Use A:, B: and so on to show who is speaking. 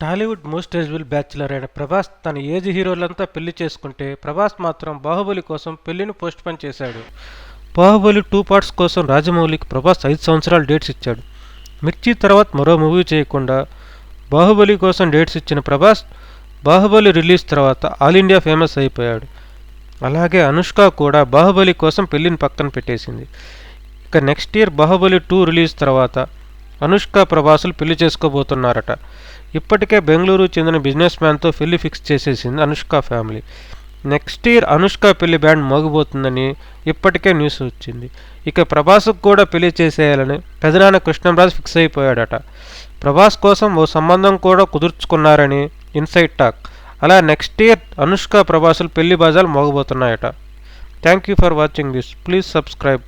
A: Tollywood most eligible bachelor అయిన ప్రభాస్ తన age హీరోలంతా పెళ్ళి చేసుకుంటే ప్రభాస్ మాత్రం బాహుబలి కోసం పెళ్ళిని పోస్ట్ పోన్ చేశాడు. బాహుబలి టూ పార్ట్స్ కోసం రాజమౌళికి ప్రభాస్ ఐదు సంవత్సరాలు డేట్స్ ఇచ్చాడు. మిర్చి తర్వాత మరో మూవీ చేయకుండా బాహుబలి కోసం డేట్స్ ఇచ్చిన ప్రభాస్ బాహుబలి రిలీజ్ తర్వాత ఆల్ ఇండియా ఫేమస్ అయిపోయాడు. అలాగే అనుష్క కూడా బాహుబలి కోసం పెళ్ళిని పక్కన పెట్టేసింది. ఇక next year Baahubali two release తర్వాత అనుష్క ప్రభాసులు పెళ్ళి చేసుకోబోతున్నారట. ఇప్పటికే బెంగళూరు చెందిన బిజినెస్ మ్యాన్తో పెళ్ళి ఫిక్స్ చేసేసింది Anushka family next year Anushka పెళ్ళి బ్యాండ్ మోగబోతుందని ఇప్పటికే న్యూస్ వచ్చింది. ఇక ప్రభాస్కు కూడా పెళ్ళి చేసేయాలని పెదనాన్న కృష్ణంరాజు ఫిక్స్ అయిపోయాడట. ప్రభాస్ కోసం ఓ సంబంధం కూడా కుదుర్చుకున్నారని ఇన్సైట్ టాక్. అలా నెక్స్ట్ ఇయర్ అనుష్క ప్రభాసులు పెళ్ళి బాజాలు మోగబోతున్నాయట. Thank you for watching this please subscribe